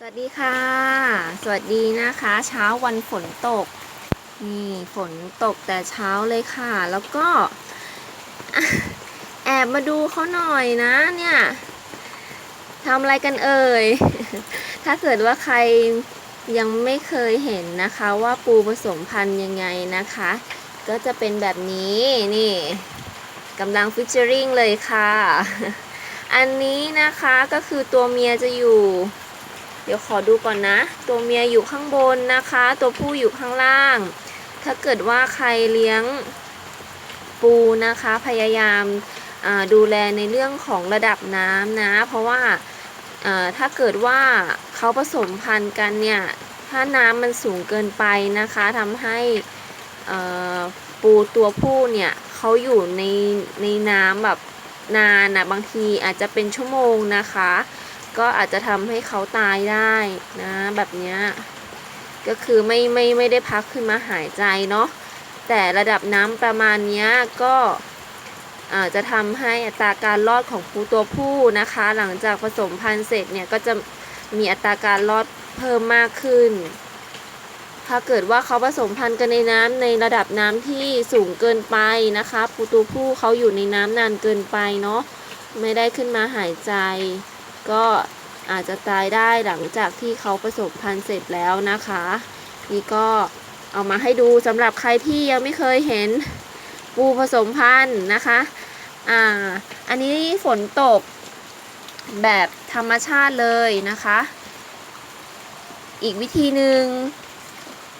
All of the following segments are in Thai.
สวัสดีค่ะ สวัสดีนะคะ เช้าวันฝนตก นี่ฝนตกแต่เช้าเลยค่ะ แล้วก็ แอบมาดูเขาหน่อยนะเนี่ยทำอะไรกันเอ่ย ถ้าเกิดว่าใครยังไม่เคยเห็นนะคะว่าปูผสมพันธุ์ยังไงนะคะ ก็จะเป็นแบบนี้นี่กำลังฟิชเจอริงเลยค่ะ อันนี้นะคะก็คือตัวเมียจะอยู่ เดี๋ยวขอดูก่อนนะ ตัวเมียอยู่ข้างบนนะคะ ตัวผู้อยู่ข้างล่าง ถ้าเกิดว่าใครเลี้ยงปูนะคะ พยายามาดูแลในเรื่องของระดับน้ำนะ เพราะว่าาถ้าเกิดว่าเขาผสมพันธุ์กันเนี่ย ถ้าน้ำมันสูงเกินไปนะคะทำให้ปูตัวผู้เนี่ยเขาอยู่ในในน้ำแบบนานนะบางทีอาจจะเป็นชั่วโมงนะคะ ก็อาจจะทำให้เขาตายได้นะ แบบนี้ก็คือไม่ไม่ไม่ได้พักขึ้นมาหายใจเนาะแต่ระดับน้ำประมาณนี้ก็จะทำให้อัตราการรอดของปูตัวผู้นะคะ หลังจากผสมพันธุ์เสร็จเนี่ยก็จะมีอัตราการรอดเพิ่มมากขึ้น ถ้าเกิดว่าเขาผสมพันธุ์กันในน้ำในระดับน้ำที่สูงเกินไปนะคะปูตัวผู้เขาอยู่ในน้ำนานเกินไปเนาะไม่ได้ขึ้นมาหายใจ ก็อาจจะตายได้หลังจากที่เขาผสมพันธุ์เสร็จแล้วนะคะ นี่ก็เอามาให้ดูสำหรับใครที่ยังไม่เคยเห็นปูผสมพันธุ์นะคะอ่าอันนี้ฝนตกแบบธรรมชาติเลยนะคะ อีกวิธีหนึ่ง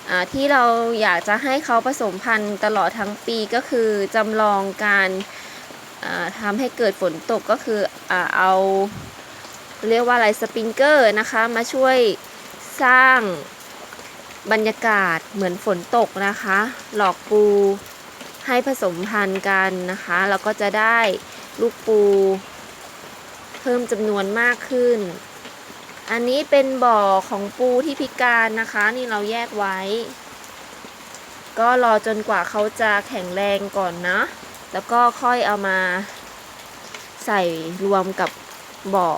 อ่าที่เราอยากจะให้เขาผสมพันธุ์ตลอดทั้งปีก็คือจำลองการทำให้เกิดฝนตกก็คืออเอา เรียกว่าอะไรสปริงเกอร์นะคะ มาช่วยสร้างบรรยากาศเหมือนฝนตกนะคะ หลอกปูให้ผสมพันธุ์กันนะคะ แล้วก็จะได้ลูกปู เพิ่มจำนวนมากขึ้น อันนี้เป็นบ่อของปูที่พิการนะคะ นี่เราแยกไว้ ก็รอจนกว่าเขาจะแข็งแรงก่อนนะ แล้วก็ค่อยเอามาใส่รวมกับบ่อ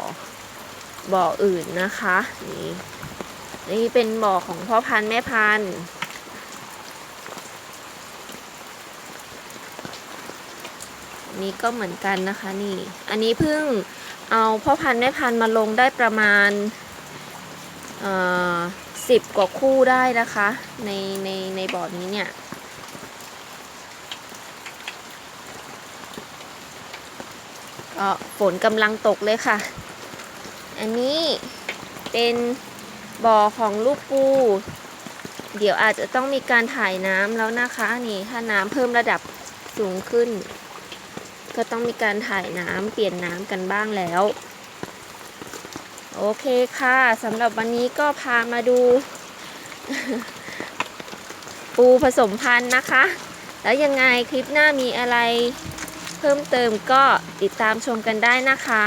บ่ออื่นนะคะ นี่ นี่เป็นบ่อของพ่อพันธุ์แม่พันธุ์นี่ก็เหมือนกันนะคะนี่ อันนี้เพิ่งเอาพ่อพันธุ์แม่พันธุ์มาลงได้ประมาณสิบกว่าคู่ได้นะคะ ในในในบ่อนี้เนี่ยก็ฝนกำลังตกเลยค่ะ อันนี้เป็นบ่อของลูกปู เดี๋ยวอาจจะต้องมีการถ่ายน้ำแล้วนะคะ นี่ถ้าน้ำเพิ่มระดับสูงขึ้น ก็ต้องมีการถ่ายน้ำเปลี่ยนน้ำกันบ้างแล้ว โอเคค่ะสำหรับวันนี้ก็พามาดู ปูผสมพันธุ์นะคะ แล้วยังไงคลิปหน้ามีอะไรเพิ่มเติมก็ติดตามชมกันได้นะคะ